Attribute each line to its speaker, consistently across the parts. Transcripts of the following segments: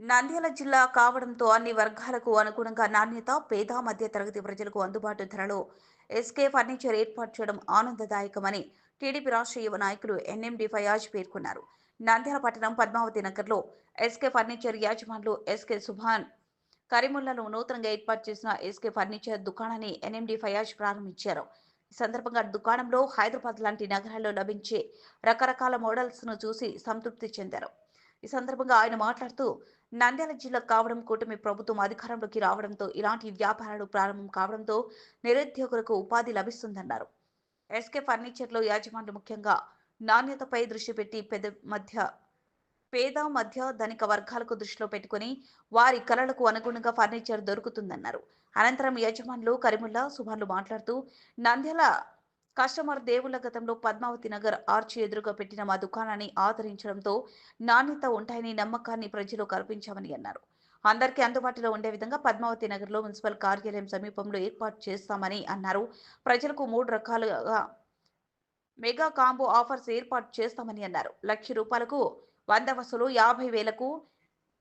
Speaker 1: నంద్యాల జిల్లా కావడంతో అన్ని వర్గాలకు అనుగుణంగా నాణ్యత పేద మధ్య తరగతి ప్రజలకు అందుబాటు ధరలో ఎస్కే ఫర్నిచర్ ఏర్పాటు చేయడం ఆనందదాయకమని టీడీపీ రాష్ట్ర యువ నాయకులు ఎన్ఎండి ఫయాజ్ పేర్కొన్నారు. నంద్యాల పట్టణం పద్మావతి నగర్లో ఎస్కే ఫర్నిచర్ యాజమాన్లు ఎస్కే సుభాన్ కరీముల్లాలో నూతనంగా ఏర్పాటు చేసిన ఎస్కే ఫర్నిచర్ దుకాణాన్ని ఎన్ఎండి ఫయాజ్ ప్రారంభించారు. ఈ సందర్భంగా దుకాణంలో హైదరాబాద్ లాంటి నగరాల్లో లభించే రకరకాల మోడల్స్ను చూసి సంతృప్తి చెందారు. ఈ సందర్భంగా ఆయన మాట్లాడుతూ నంద్యాల జిల్లా కావడం కూటమి ప్రభుత్వం అధికారంలోకి రావడంతో ఇలాంటి వ్యాపారాలు ప్రారంభం కావడంతో నిరుద్యోగులకు ఉపాధి లభిస్తుందన్నారు. ఎస్కే ఫర్నిచర్లో యాజమాన్లు ముఖ్యంగా నాణ్యతపై దృష్టి పెట్టి పెద్ద మధ్య పేద మధ్య ధనిక వర్గాలకు దృష్టిలో పెట్టుకుని వారి కళలకు అనుగుణంగా ఫర్నిచర్ దొరుకుతుందన్నారు. అనంతరం యజమానులు కరిముల్లా సుభాన్లు మాట్లాడుతూ నంద్యాల కస్టమర్ దేవుళ్ళ గతంలో పద్మావతి నగర్ ఆర్చి ఎదురుగా పెట్టిన మా దుకాణాన్ని ఆదరించడంతో నాణ్యత ఉంటాయని నమ్మకాన్ని ప్రజలు కల్పించామని అన్నారు. అందరికీ అందుబాటులో ఉండే విధంగా పద్మావతి నగర్లో మున్సిపల్ కార్యాలయం సమీపంలో ఏర్పాటు చేస్తామని అన్నారు. ప్రజలకు మూడు రకాలుగా మెగా కాంబో ఆఫర్స్ ఏర్పాటు చేస్తామని అన్నారు. లక్ష రూపాయలకు వంద వసూలు యాభై వేలకు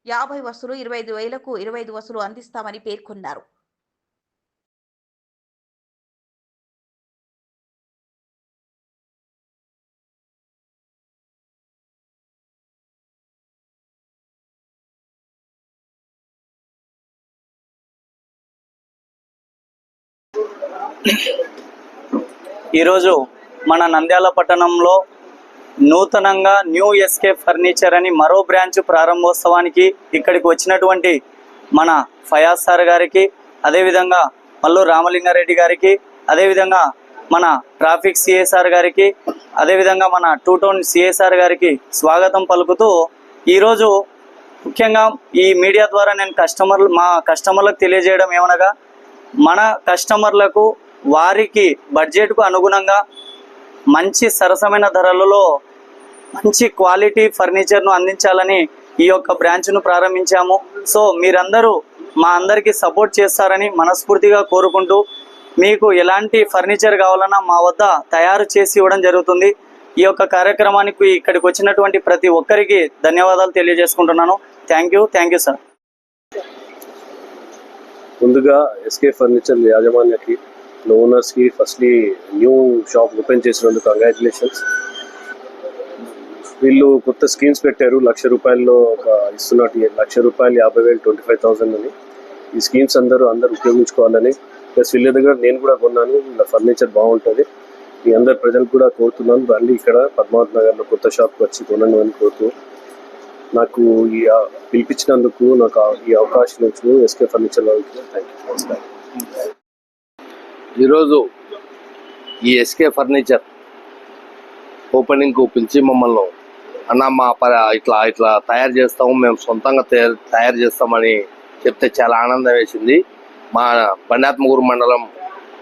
Speaker 1: యాభై వసూలు ఇరవై ఐదు వేలకు ఇరవై ఐదు వసూలు అందిస్తామని పేర్కొన్నారు.
Speaker 2: ఈరోజు మన నంద్యాల పట్టణంలో నూతనంగా న్యూ ఎస్కే ఫర్నిచర్ అని మరో బ్రాంచ్ ప్రారంభోత్సవానికి ఇక్కడికి వచ్చినటువంటి మన ఫయాజ్ సార్ గారికి అదేవిధంగా మల్లు రామలింగారెడ్డి గారికి అదేవిధంగా మన ట్రాఫిక్ సిఎస్ఆర్ గారికి అదేవిధంగా మన టూ టౌన్ సిఎస్ఆర్ గారికి స్వాగతం పలుకుతూ ఈరోజు ముఖ్యంగా ఈ మీడియా ద్వారా నేను కస్టమర్లు మా కస్టమర్లకు తెలియజేయడం ఏమనగా మన కస్టమర్లకు వారికి బడ్జెట్కు అనుగుణంగా మంచి సరసమైన ధరలలో మంచి క్వాలిటీ ఫర్నిచర్ను అందించాలని ఈ యొక్క బ్రాంచ్ను ప్రారంభించాము. సో మీరందరూ మా అందరికీ సపోర్ట్ చేస్తారని మనస్ఫూర్తిగా కోరుకుంటూ మీకు ఎలాంటి ఫర్నిచర్ కావాలన్నా మా వద్ద తయారు చేసి ఇవ్వడం జరుగుతుంది. ఈ యొక్క కార్యక్రమానికి ఇక్కడికి వచ్చినటువంటి ప్రతి ఒక్కరికి ధన్యవాదాలు తెలియజేసుకుంటున్నాను. Thank you thank you sir.
Speaker 3: ముందుగా ఎస్కే ఫర్నిచర్ యాజమాన్యకి ఓనర్స్కి ఫస్ట్లీ న్యూ షాప్ ఓపెన్ చేసినందుకు కంగ్రాచులేషన్స్ వీళ్ళు కొత్త స్కీమ్స్ పెట్టారు లక్ష రూపాయల్లో ఒక ఇస్తున్నట్టు లక్ష రూపాయలు యాభై వేలు ట్వంటీ ఫైవ్ థౌసండ్ అని. ఈ స్కీమ్స్ అందరూ అందరూ ఉపయోగించుకోవాలని. ప్లస్ వీళ్ళ దగ్గర నేను కూడా కొన్నాను వీళ్ళ ఫర్నిచర్ బాగుంటుంది. మీ అందరు ప్రజలకు కూడా కోరుతున్నాను మళ్ళీ ఇక్కడ పద్మావతి నగర్లో కొత్త షాప్కి వచ్చి కొనండి అని కోరుతూ నాకు ఈ పిలిపించినందుకు నాకు ఈ అవకాశం ఇచ్చిన ఎస్కే ఫర్నిచర్ వాళ్ళకి థ్యాంక్ యూ
Speaker 4: ఈరోజు ఈ ఎస్కే ఫర్నిచర్ ఓపెనింగ్కు పిలిచి మమ్మల్ని అన్న మా ప ఇట్లా ఇట్లా తయారు చేస్తాము మేము సొంతంగా తయారు తయారు చేస్తామని చెప్తే చాలా ఆనందం వేసింది. మా బండాత్మగూరు మండలం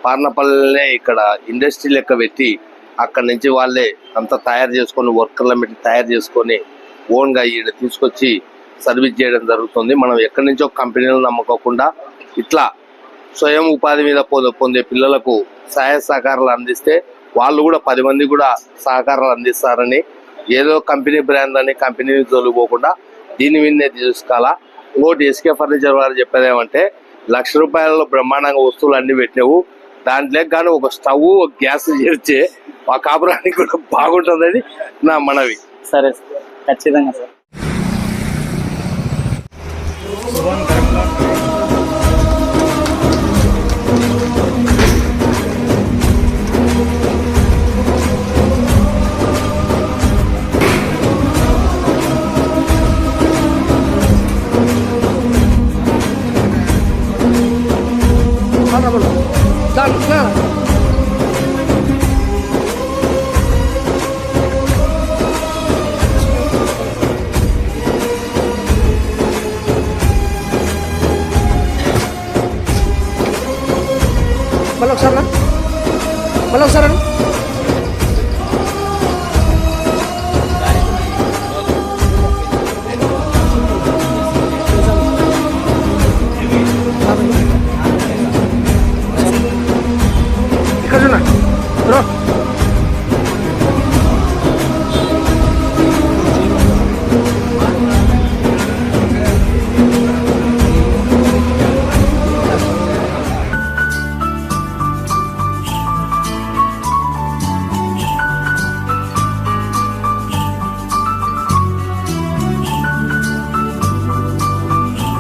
Speaker 4: పార్నపల్లినే ఇక్కడ ఇండస్ట్రీ లెక్క పెట్టి అక్కడి నుంచి వాళ్ళే అంతా తయారు చేసుకొని వర్కర్ల పెట్టి తయారు చేసుకొని ఓన్గా ఈడ తీసుకొచ్చి సర్వీస్ చేయడం జరుగుతుంది. మనం ఎక్కడి నుంచో కంపెనీలు నమ్మకోకుండా ఇట్లా స్వయం ఉపాధి మీద పొందే పొందే పిల్లలకు సహాయ సహకారాలు అందిస్తే వాళ్ళు కూడా పది మంది కూడా సహకారాలు అందిస్తారని ఏదో కంపెనీ బ్రాండ్ అని కంపెనీ తొలిపోకుండా దీని మీదనే తీసుకోవాలా ఇంకోటి ఎస్కే ఫర్నిచర్ వారు చెప్పేది ఏమంటే లక్ష రూపాయలలో బ్రహ్మాండంగా వస్తువులు అన్ని పెట్టినావు. దాంట్లో కానీ ఒక స్టవ్ ఒక గ్యాస్ చేర్చే ఆ కాపురానికి కూడా బాగుంటుందని నా మనవి.
Speaker 2: సరే. ఖచ్చితంగా సార్.
Speaker 5: మళ్ళీ మళ్ళీ ఒకసారి